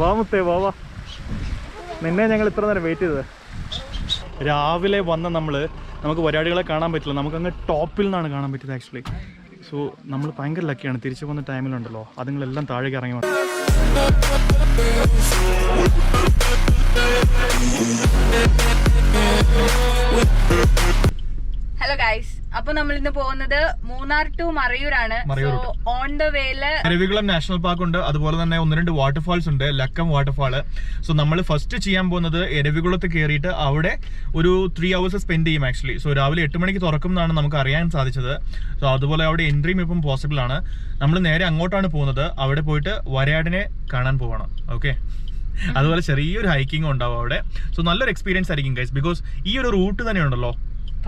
വാ മുത്തേ വാ വാ. നിന്നെ ഞങ്ങൾ ഇത്ര നേരം വെയിറ്റ് ചെയ്തത്. രാവിലെ വന്ന നമ്മൾ നമുക്ക് പരിപാടികളെ കാണാൻ പറ്റില്ല. നമുക്ക് നമുക്കങ്ങ് ടോപ്പിൽ നിന്നാണ് കാണാൻ പറ്റിയത് ആക്ച്വലി സോ നമ്മൾ ഭയങ്കര ലക്കിയാണ് തിരിച്ചു പോകുന്ന ടൈമിലുണ്ടല്ലോ അതുങ്ങളെല്ലാം താഴേക്ക് ഇറങ്ങി വന്നു. ഹലോ ഗൈസ് അപ്പൊ നമ്മൾ ഇന്ന് പോകുന്നത് മൂന്നാർ ടു മറയൂരാണ്. സോ ഓൺ ദ വേയിൽ അരുവികുളം നാഷണൽ പാർക്ക് ഉണ്ട്. അതുപോലെ തന്നെ ഒന്ന് രണ്ട് വാട്ടർഫാൾസ് ഉണ്ട്. ലക്കം വാട്ടർഫാൾ. സോ നമ്മൾ ഫസ്റ്റ് ചെയ്യാൻ പോകുന്നത് എരവികുളത്ത് കയറിയിട്ട് അവിടെ ഒരു ത്രീ അവേഴ്സ് സ്പെൻഡ് ചെയ്യും ആക്ച്വലി സോ രാവിലെ എട്ട് മണിക്ക് തുറക്കും എന്നാണ് നമുക്ക് അറിയാൻ സാധിച്ചത്. സോ അതുപോലെ അവിടെ എൻട്രിയും ഇപ്പം പോസിബിൾ ആണ്. നമ്മൾ നേരെ അങ്ങോട്ടാണ് പോകുന്നത്. അവിടെ പോയിട്ട് വരയാടിനെ കാണാൻ പോകണം ഓക്കെ അതുപോലെ ചെറിയൊരു ഹൈക്കിംഗ് ഉണ്ടാവും അവിടെ. സോ നല്ലൊരു എക്സ്പീരിയൻസ് ആയിരിക്കും ഗൈസ് ബിക്കോസ് ഈ ഒരു റൂട്ട് തന്നെ ഉണ്ടല്ലോ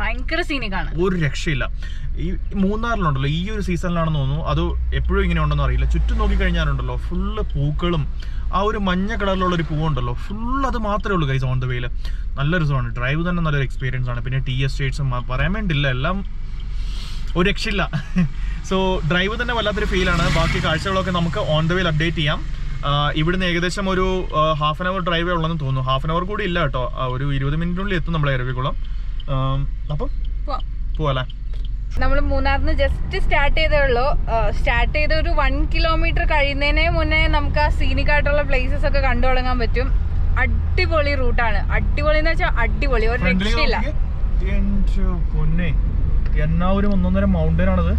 ഭയങ്കര സീനിക്കാണ് ഒരു രക്ഷയില്ല. ഈ മൂന്നാറിലുണ്ടല്ലോ ഈ ഒരു സീസണിലാണെന്ന് തോന്നുന്നു. അത് എപ്പോഴും ഇങ്ങനെ ഉണ്ടെന്ന് അറിയില്ല. ചുറ്റും നോക്കിക്കഴിഞ്ഞാലുണ്ടല്ലോ ഫുള്ള് പൂക്കളും ആ ഒരു മഞ്ഞ കളറിലുള്ള ഒരു പൂവുണ്ടല്ലോ. ഫുൾ അത് മാത്രമേ ഉള്ളൂ ഗൈസ് ഓൺ ദ വേയിൽ നല്ല രസമാണ് ഡ്രൈവ് തന്നെ നല്ലൊരു എക്സ്പീരിയൻസ് ആണ്. പിന്നെ ടി എസ്റ്റേറ്റ്സും പറയാൻ വേണ്ടില്ല എല്ലാം ഒരു രക്ഷയില്ല. സോ ഡ്രൈവ് തന്നെ വല്ലാത്തൊരു ഫീലാണ് ബാക്കി കാഴ്ചകളൊക്കെ നമുക്ക് ഓൺ ദ വേയിൽ അപ്ഡേറ്റ് ചെയ്യാം. ഇവിടുന്ന് ഏകദേശം ഒരു ഹാഫ് ആൻ അവർ ഡ്രൈവേ ഉള്ളതെന്ന് തോന്നുന്നു. ഹാഫ് ആൻ അവർ കൂടി ഇല്ല കേട്ടോ. ഒരു ഇരുപത് മിനിറ്റിനുള്ളിൽ എത്തും നമ്മളെ എരവികുളം ആം, അപ്പം പോവാല്ലേ? നമ്മൾ മൂന്നാറിന്ന് ജസ്റ്റ് സ്റ്റാർട്ട് ചെയ്തേ ഉള്ളൂ. സ്റ്റാർട്ട് ചെയ്ത ഒരു വൺ കിലോമീറ്റർ കഴിയുന്നതിനെ മുന്നേ നമുക്ക് ആ സീനിക്കായിട്ടുള്ള പ്ലേസസ് ഒക്കെ കണ്ടു തുടങ്ങാൻ പറ്റും. അടിപൊളി റൂട്ടാണ് അടിപൊളി എന്ന് വെച്ചാൽ അടിപൊളി. ഒരു രക്ഷയില്ല. പൊന്നെ. എന്നാ ഒരു ഒന്നൊന്നര മൗണ്ടൻ ആണത്.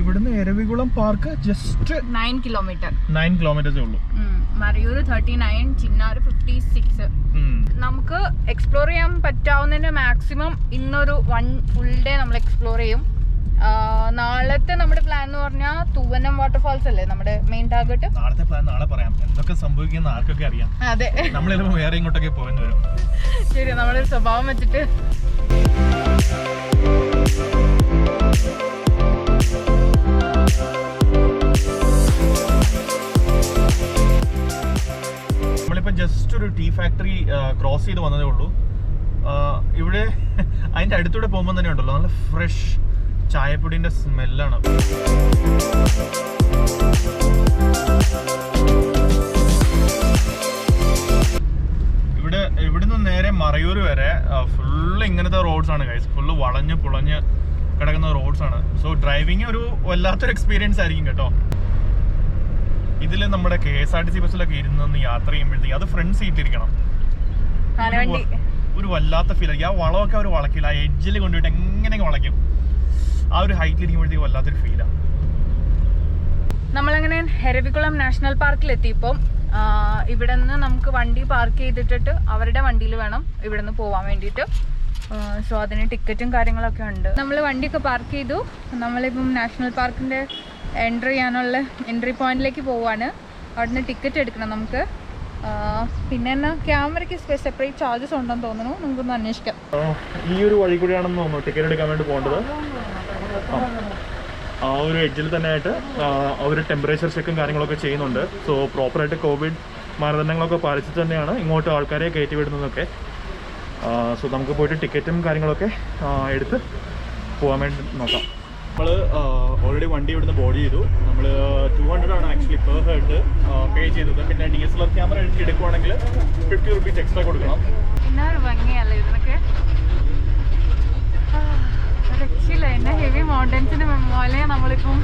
ഇവിടുന്ന് Eravikulam park just nine kilometre nine കിലോമീറ്റേഴ്സേ ഉള്ളൂ. Marayoor thirty nine Chinnar fifty six. നമുക്ക് എക്സ്പ്ലോർ ചെയ്യാൻ പറ്റാവുന്നതിന്റെ മാക്സിമം ഇന്നൊരു വൺ ഫുൾ ഡേ നമ്മൾ എക്സ്പ്ലോർ ചെയ്യും. നാളത്തെ നമ്മുടെ പ്ലാൻ എന്ന് പറഞ്ഞാൽ തൂവനം വാട്ടർഫാൾസ് അല്ലേ നമ്മുടെ മെയിൻ ടാർഗറ്റ് നാളത്തെ പ്ലാൻ നാളെ പറയാം. എന്തൊക്കെ സംഭവിക്കുന്ന ആർക്കൊക്കെ അറിയാം. അതെ. നമ്മൾ വേറെ ഇങ്ങോട്ടൊക്കെ പോയെന്ന് വരും. ശരി നമ്മുടെ സ്വഭാവം വെച്ചിട്ട്. ക്രോസ് ചെയ്ത് വന്നതേ ഉള്ളൂ. ഇവിടെ അതിന്റെ അടുത്തൂടെ പോകുമ്പോൾ തന്നെ ഉണ്ടല്ലോ നല്ല ഫ്രഷ് ചായപ്പൊടിന്റെ സ്മെല്ലാണ് ഇവിടെ ഇവിടുന്ന് നേരെ മറയൂർ വരെ ഫുള്ള് ഇങ്ങനത്തെ റോഡ്സാണ് ഗൈസ് ഫുള്ള് വളഞ്ഞ് പുളഞ്ഞ് കിടക്കുന്ന റോഡ്സാണ് സോ ഡ്രൈവിങ് ഒരു വല്ലാത്തൊരു എക്സ്പീരിയൻസ് ആയിരിക്കും കേട്ടോ. ഇതിൽ നമ്മുടെ K S R T C ബസ്സിലൊക്കെ ഇരുന്ന് യാത്ര ചെയ്യുമ്പോഴത്തേക്ക് അത് ഫ്രണ്ട് സീറ്റ് ഇരിക്കണം ഒരു വല്ലാത്ത ഫീൽ ആയിരിക്കും. ആ വളമൊക്കെ അവർ വളക്കില്ല ആ എഡ്ജിൽ കൊണ്ടുപോയിട്ട് എങ്ങനെയൊക്കെ വളയ്ക്കും. ആ ഒരു ഹൈറ്റിൽ ഇരിക്കുമ്പോഴത്തേക്ക് വല്ലാത്തൊരു ഫീലാണ് നമ്മളങ്ങനെ ഹെരവികുളം നാഷണൽ പാർക്കിൽ എത്തിയപ്പോൾ ഇവിടെ നിന്ന് നമുക്ക് വണ്ടി പാർക്ക് ചെയ്തിട്ടിട്ട് അവരുടെ വണ്ടിയിൽ വേണം ഇവിടെ നിന്ന് പോകാൻ വേണ്ടിയിട്ട് സോ അതിന് ടിക്കറ്റും കാര്യങ്ങളൊക്കെ ഉണ്ട്. നമ്മൾ വണ്ടിയൊക്കെ പാർക്ക് ചെയ്തു. നമ്മളിപ്പം നാഷണൽ പാർക്കിന്റെ എൻട്രി ചെയ്യാനുള്ള എൻട്രി പോയിന്റിലേക്ക് പോവാണ്. അവിടുന്ന് ടിക്കറ്റ് എടുക്കണം നമുക്ക്. പിന്നെ എന്നാ ക്യാമറയ്ക്ക് സെപ്പറേറ്റ് ചാർജസ് ഉണ്ടെന്ന് തോന്നുന്നു. നമുക്കൊന്ന് അന്വേഷിക്കാം. ഈ ഒരു വഴി കൂടിയാണെന്ന് തോന്നുന്നു. ടിക്കറ്റ് എടുക്കാൻ വേണ്ടി പോകേണ്ടത്. ആ. ഒരു എഡ്ജിൽ തന്നെ ആയിട്ട് അവർ ടെമ്പറേച്ചർ ചെക്കും കാര്യങ്ങളൊക്കെ ചെയ്യുന്നുണ്ട്. സോ പ്രോപ്പറായിട്ട് കോവിഡ് മാനദണ്ഡങ്ങളൊക്കെ പാലിച്ചിട്ട് തന്നെയാണ് ഇങ്ങോട്ട് ആൾക്കാരെ കയറ്റി വിടുന്നതൊക്കെ. സോ നമുക്ക് പോയിട്ട് ടിക്കറ്റും കാര്യങ്ങളൊക്കെ എടുത്ത് പോകാൻ വേണ്ടി നോക്കാം. നമ്മൾ ഓൾറെഡി വണ്ടി ഇവിടുന്ന് ബോർഡ് ചെയ്തു. നമ്മൾ ടു ഹൺഡ്രഡ് ആണ് ആക്ച്വലി പെർ ഹെഡ് പേ ചെയ്തത്. പിന്നെ D S L R camera എടുക്കുവാണെങ്കിൽ ഫിഫ്റ്റി റുപ്പീസ് എക്സ്ട്രാ കൊടുക്കണം. ഭംഗിയല്ലേ ഇതിനൊക്കെ? രക്ഷയില്ല. എന്നെ ഹെവി നമ്മളിപ്പം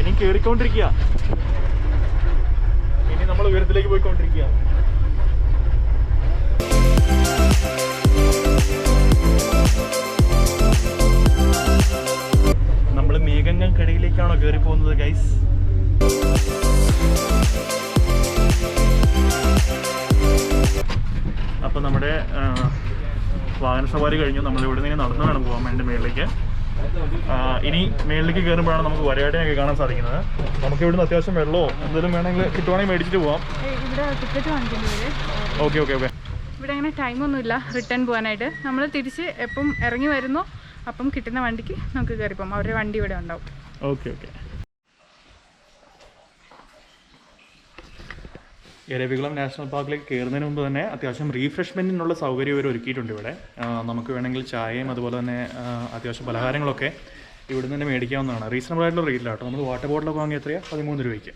ഇനി കേറിക്കൊണ്ടിരിക്കുക ഇനി നമ്മൾ ഉയരത്തിലേക്ക് പോയിക്കൊണ്ടിരിക്കുക മേഘങ്ങൾക്കിടയിലേക്കാണോ കയറി പോകുന്നത് ഗൈസ് അപ്പം നമ്മുടെ വാഹന സവാരി കഴിഞ്ഞു. നമ്മൾ ഇവിടെ നിന്ന് നടന്നു വേണം പോകാൻ വേണ്ടി മേളിലേക്ക്. ഇനി മേളിലേക്ക് കയറുമ്പോഴാണ് നമുക്ക് വരയാടിനൊക്കെ കാണാൻ സാധിക്കുന്നത്. നമുക്ക് ഇവിടുന്ന് അത്യാവശ്യം വെള്ളമോ എന്തെങ്കിലും വേണമെങ്കിൽ കിട്ടുവാണെങ്കിൽ മേടിച്ചിട്ട് പോവാം. Okay okay okay. ഇവിടെ അങ്ങനെ ടൈമൊന്നുമില്ല റിട്ടേൺ പോകാനായിട്ട് നമ്മൾ തിരിച്ച് എപ്പം ഇറങ്ങി വരുന്നോ? അപ്പം കിട്ടുന്ന വണ്ടിക്ക് നമുക്ക് കയറിപ്പോം അവരുടെ വണ്ടി ഇവിടെ ഉണ്ടാവും. Okay okay. എരവികുളം നാഷണൽ പാർക്കിലേക്ക് കയറുന്നതിന് മുമ്പ് തന്നെ അത്യാവശ്യം റീഫ്രഷ്മെന്റിനുള്ള സൗകര്യം ഇവർ ഒരുക്കിയിട്ടുണ്ട് ഇവിടെ. നമുക്ക് വേണമെങ്കിൽ ചായയും അതുപോലെ തന്നെ അത്യാവശ്യം പലഹാരങ്ങളൊക്കെ ഇവിടുന്ന് തന്നെ മേടിക്കാവുന്നതാണ്. റീസണബിൾ ആയിട്ടുള്ള റേറ്റിലാണ് കേട്ടോ നമ്മൾ വാട്ടർ ബോട്ടിലൊക്കെ വാങ്ങി എത്രയാ? പതിമൂന്ന് രൂപയ്ക്ക്.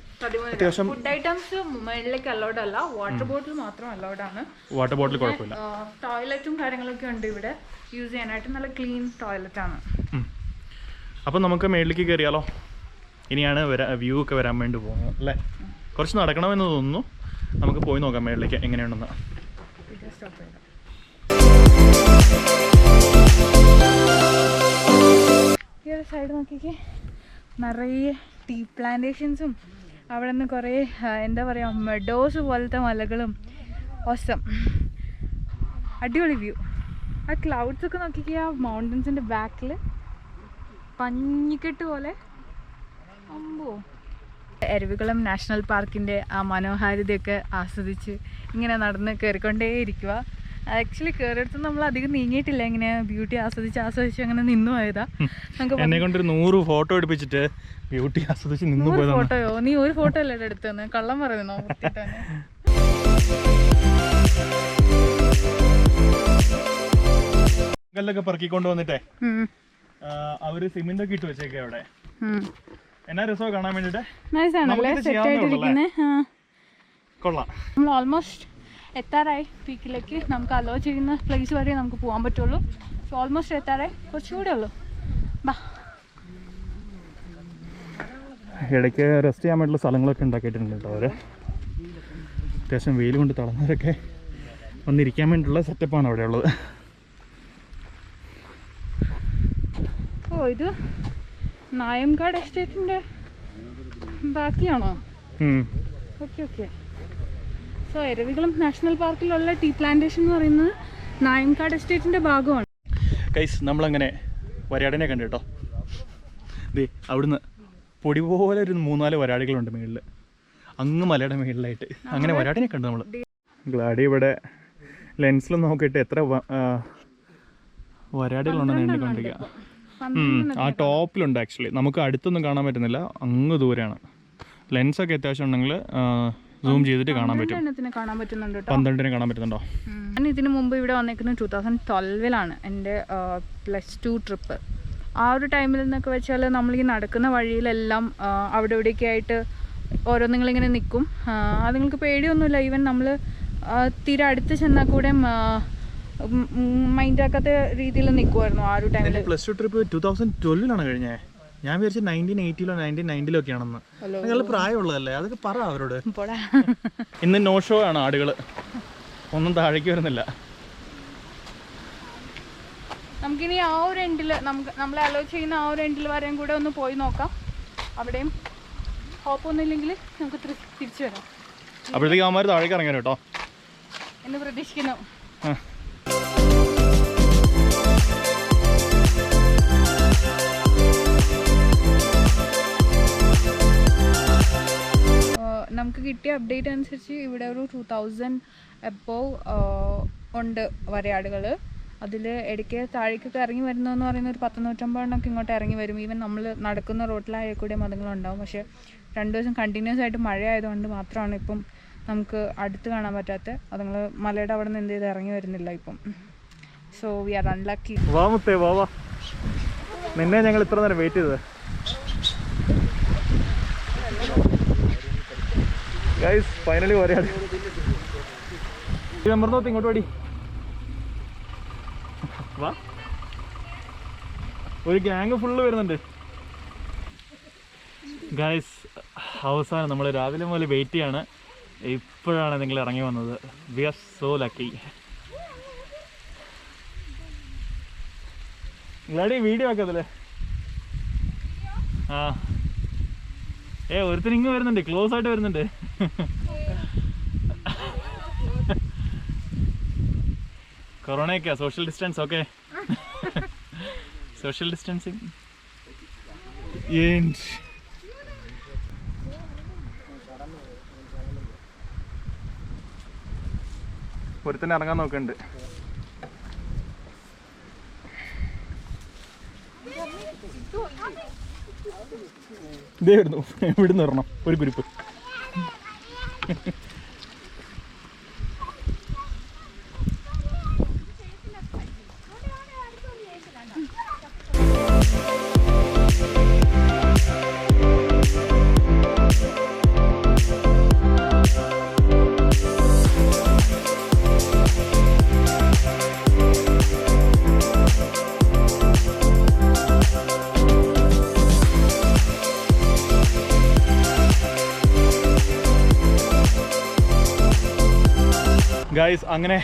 അത്യാവശ്യം ഫുഡ് ഐറ്റംസ് മുകളിലേക്ക് അലൗഡ് അല്ല. വാട്ടർ ബോട്ടിൽ മാത്രം അലൗഡ് ആണ്. വാട്ടർ ബോട്ടിൽ കുഴപ്പമില്ല. ടോയ്ലറ്റും കാര്യങ്ങളൊക്കെ ഉണ്ട് ഇവിടെ. യൂസ് ചെയ്യാനായിട്ട് നല്ല ക്ലീൻ ടോയ്ലറ്റ് ആണ്. അപ്പം നമുക്ക് മേളിലേക്ക് കയറിയാലോ ഇനിയാണ് വരാ വ്യൂ ഒക്കെ വരാൻ വേണ്ടി പോകുന്നത് അല്ലേ? കുറച്ച് നടക്കണമെന്ന് തോന്നുന്നു. നമുക്ക് പോയി നോക്കാം മേളിലേക്ക് എങ്ങനെയുണ്ടെന്ന്. സ്റ്റോപ്പ് ചെയ്തു ഈ ഒരു സൈഡ് നോക്കിക്കേ. നിറയെ ടീ പ്ലാന്റേഷൻസും അവിടെ നിന്ന് കുറേ എന്താ പറയുക മെഡോസ് പോലത്തെ മലകളും. ഓസം അടിപൊളി വ്യൂ ആ ക്ലൗഡ്സ് ഒക്കെ നോക്കിക്കേ ആ മൗണ്ടൻസിന്റെ ബാക്കിൽ പഞ്ഞിക്കെട്ട് പോലെ അമ്പോ. എരവികുളം നാഷണൽ പാർക്കിന്റെ ആ മനോഹാരിതയൊക്കെ ആസ്വദിച്ച് ഇങ്ങനെ നടന്ന് കയറിക്കൊണ്ടേയിരിക്കുക ആക്ച്വലി കയറിയെടുത്ത് നമ്മൾ അധികം നീങ്ങിയിട്ടില്ല. ഇങ്ങനെ ബ്യൂട്ടി ആസ്വദിച്ച് ആസ്വദിച്ച് അങ്ങനെ നിന്നു പോയതാ. നമുക്ക് എന്നെ കൊണ്ട് നൂറ് ഫോട്ടോ എടുപ്പിച്ചിട്ട് ബ്യൂട്ടി ആസ്വദിച്ച് നിന്നു നൂറ് പോയതാണ് ഫോട്ടോയോ നീ ഒരു ഫോട്ടോ അല്ലേ എടുത്തെന്ന് കള്ളം പറയുന്നു. കല്ലൊക്കെ പറക്കിക്കൊണ്ട് വന്നിട്ടേ അവർ സിമെന്റ് ഒക്കെ ഇട്ട് വെച്ചേക്കെ അവിടെ. എന്നാ രസമോ കാണാൻ വേണ്ടിട്ട് കൊള്ളാം. നമ്മൾ ഓൾമോസ്റ്റ് എത്താറായി. പീക്കിലേക്ക് നമുക്ക് അലോ ചെയ്യുന്ന പ്ലേസ് വരെ നമുക്ക് പോകാൻ പറ്റുള്ളൂ. സോ ഓൾമോസ്റ്റ് എത്താറായി. കുറച്ചുകൂടെ ഉള്ളൂ. ബാ. ഇടയ്ക്ക് റെസ്റ്റ് ചെയ്യാൻ വേണ്ടിയുള്ള സ്ഥലങ്ങളൊക്കെ ഉണ്ടാക്കിയിട്ടുണ്ട് കേട്ടോ അവർ അത്യാവശ്യം വെയിൽ കൊണ്ട് തളർന്നവരൊക്കെ വന്നിരിക്കാൻ വേണ്ടിയുള്ള സെറ്റപ്പാണ് അവിടെ ഉള്ളത്. ഓ ഇത് നായംകാട് എസ്റ്റേറ്റിന്റെ ബാക്കിയാണോ. Okay okay so Eravikulam national പാർക്കിലുള്ള tea plantation എന്ന് പറയുന്നത് നായംകാട് എസ്റ്റേറ്റിന്റെ ഭാഗമാണ്. കൈസ് നമ്മളങ്ങനെ വരാടിനെ കണ്ടു കേട്ടോ. ദേ അവിടുന്ന് പൊടി പോലെ ഒരു മൂന്നാൽ വരാടികളുണ്ട് മേളിൽ. അങ്ങ് മലയുടെ മേളിലായിട്ട്. അങ്ങനെ വരാടിനെ കണ്ടു നമ്മൾ ഗ്ലാഡി ഇവിടെ ലെൻസിൽ നോക്കിയിട്ട് എത്ര വരാടികളുണ്ടെന്ന് എണ്ണിക്കൊണ്ടിരിക്കുക ആ ടോപ്പിലുണ്ട് ആക്ച്വലി നമുക്ക് അടുത്തൊന്നും കാണാൻ പറ്റുന്നില്ല. അങ്ങ് ദൂരെയാണ്. ലെൻസൊക്കെ അത്യാവശ്യം ഉണ്ടെങ്കിൽ സൂം ചെയ്തിട്ട് കാണാൻ പറ്റും. എണ്ണത്തിന് കാണാൻ പറ്റുന്നുണ്ട് പന്ത്രണ്ടിനെ കാണാൻ പറ്റുന്നുണ്ടോ? ഞാൻ ഇതിനു മുമ്പ് ഇവിടെ വന്നേക്കുന്നത് ടൂ തൗസൻഡ് ട്വൽവിലാണ് എന്റെ പ്ലസ് ടു ട്രിപ്പ് ആ ഒരു ടൈമിൽ നിന്നൊക്കെ വെച്ചാൽ നമ്മൾ ഈ നടക്കുന്ന വഴിയിലെല്ലാം അവിടെ ഇവിടെയൊക്കെ ആയിട്ട് ഓരോന്നിങ്ങളിങ്ങനെ നിൽക്കും അതുങ്ങൾക്ക് പേടിയൊന്നുമില്ല. ഈവൻ നമ്മൾ തീരെ അടുത്ത് ചെന്നാൽ കൂടെ മൈൻഡാക്കാത്ത രീതിയിൽ നിൽക്കുമായിരുന്നു ആ ഒരു ടൈമിൽ plus two trip two thousand ട്വൽവിലാണ് കഴിഞ്ഞേ? ഞാൻ വിചാരിച്ചു നയന്റീൻ എയ്റ്റിയിലോ നയന്റീൻ നയന്റിലോ ഒക്കെ ആണെന്ന് നിങ്ങൾ പ്രായമുള്ളതല്ലേ? അതൊക്കെ പറ അവരോട്. ഇന്ന് നോ ഷോ ആണ് ആടുകൾ ഒന്നും താഴേക്ക് വരുന്നില്ല. നമുക്കിനി ആ ഒരു എൻഡിൽ നമുക്ക് നമ്മളെ അലോ ചെയ്യുന്ന ആ ഒരു എൻഡിൽ വരെയും കൂടെ ഒന്ന് പോയി നോക്കാം. അവിടെയും ഹോപ്പൊന്നുമില്ലെങ്കിൽ നമുക്ക് തിരി- തിരിച്ചു വരാം. അപ്പോഴത്തേക്ക് അവന്മാർ താഴേക്ക് ഇറങ്ങാൻ കേട്ടോ. എന്ന് പ്രതീക്ഷിക്കുന്നു. നമുക്ക് കിട്ടിയ അപ്ഡേറ്റ് അനുസരിച്ച് ഇവിടെ ഒരു ടു തൗസൻഡ് എപ്പോ ഉണ്ട് വരയാടുകൾ അതിൽ ഇടയ്ക്ക് താഴേക്കൊക്കെ ഇറങ്ങി വരുന്നതെന്ന് പറയുന്ന ഒരു പത്ത് നൂറ്റമ്പതെണ്ണൊക്കെ ഇങ്ങോട്ട് ഇറങ്ങി വരും. ഈവൻ നമ്മൾ നടക്കുന്ന റോട്ടിലായ കൂടെ മതങ്ങളുണ്ടാവും. പക്ഷേ രണ്ട് ദിവസം കണ്ടിന്യൂസ് ആയിട്ട് മഴ ആയതുകൊണ്ട് മാത്രമാണ് ഇപ്പം നമുക്ക് അടുത്ത് കാണാൻ പറ്റാത്ത അതുങ്ങൾ മലയുടെ അവിടെ നിന്ന് എന്ത് ചെയ്ത് ഇറങ്ങി വരുന്നില്ല ഇപ്പം. സോ വി ആർ അൺലക്കി വാ മുത്തേ വാ വാ. നിന്നെ ഞങ്ങൾ ഇത്ര നേരം വെയിറ്റ് ചെയ്തത്. ഗൈസ് ഫൈനലി പോരാണ് നമ്പർ ഇങ്ങോട്ട് വാ. ഒരു ഗ്യാങ് ഫുള്ള് വരുന്നുണ്ട്. ഗൈസ് അവസാനം നമ്മൾ രാവിലെ മുതൽ വെയിറ്റ് ചെയ്യാണ്. ഇപ്പോഴാണ് നിങ്ങൾ ഇറങ്ങി വന്നത്. വി ആർ സോ ലക്കി നിങ്ങളുടെ വീഡിയോ ആക്കത്തില്ലേ ആ. ഏ ഒരുത്തൻ ഇങ്ങ് വരുന്നുണ്ട്. ക്ലോസ് ആയിട്ട് വരുന്നുണ്ട്. കൊറോണയൊക്കെയാ. Social distance okay social distancing ഒരുത്തന്നെ ഇറങ്ങാൻ നോക്കുന്നുണ്ട്. ഇതേ വരുന്നു ഇവിടുന്ന് വരണം ഒരു കുരിപ്പ്. ഗായ്സ് അങ്ങനെ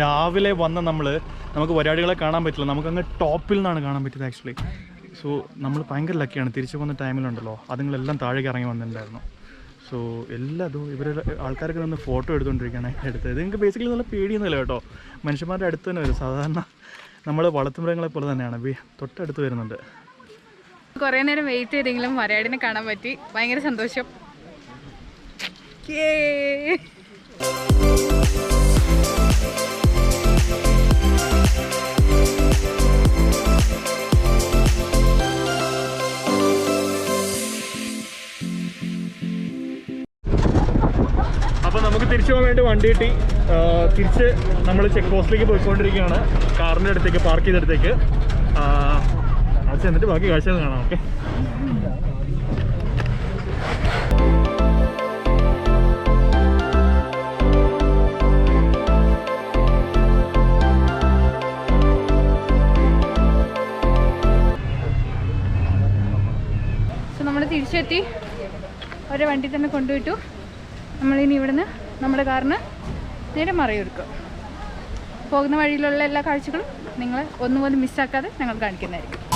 രാവിലെ വന്ന നമ്മൾ നമുക്ക് പരിപാടികളെ കാണാൻ പറ്റില്ല. നമുക്കങ്ങ് ടോപ്പിൽ നിന്നാണ് കാണാൻ പറ്റിയത് ആക്ച്വലി സോ നമ്മൾ ഭയങ്കര ലക്കിയാണ് തിരിച്ചു പോകുന്ന ടൈമിലുണ്ടല്ലോ അതുങ്ങളെല്ലാം താഴേക്ക് ഇറങ്ങി വന്നിട്ടുണ്ടായിരുന്നു. സോ എല്ലാതും ഇവർ ആൾക്കാരൊക്കെ നിന്ന് ഫോട്ടോ എടുത്തുകൊണ്ടിരിക്കുകയാണ് എടുത്തത്. നിങ്ങൾക്ക് ബേസിക്കലി നല്ല പേടിയൊന്നുമില്ല കേട്ടോ. മനുഷ്യന്മാരുടെ അടുത്ത് തന്നെ വരും. സാധാരണ നമ്മൾ വളർത്തുമൃഗങ്ങളെ പോലെ തന്നെയാണ്. തൊട്ടടുത്ത് വരുന്നുണ്ട്. കുറേ നേരം വെയിറ്റ് ചെയ്തെങ്കിലും വരയാടിനെ കാണാൻ പറ്റി. ഭയങ്കര സന്തോഷം. നമുക്ക് തിരിച്ചു പോകാൻ വേണ്ടി വണ്ടി കിട്ടി. തിരിച്ച് നമ്മൾ ചെക്ക് പോസ്റ്റിലേക്ക് പോയിക്കൊണ്ടിരിക്കുകയാണ്. കാറിന്റെ അടുത്തേക്ക് പാർക്ക് ചെയ്തെടുത്തേക്ക് അത് ചെന്നിട്ട് ബാക്കി കാഴ്ചകൾ കാണാം ഓക്കെ തിരിച്ചെത്തി. ഒരു വണ്ടി തന്നെ കൊണ്ടുവിട്ടു. നമ്മളിനി ഇവിടുന്ന് നമ്മുടെ കാറിന് നേരെ മറയൊരുക്കും. പോകുന്ന വഴിയിലുള്ള എല്ലാ കാഴ്ചകളും നിങ്ങൾ ഒന്നുപോലും മിസ്സാക്കാതെ ഞങ്ങൾ കാണിക്കുന്നതായിരിക്കും.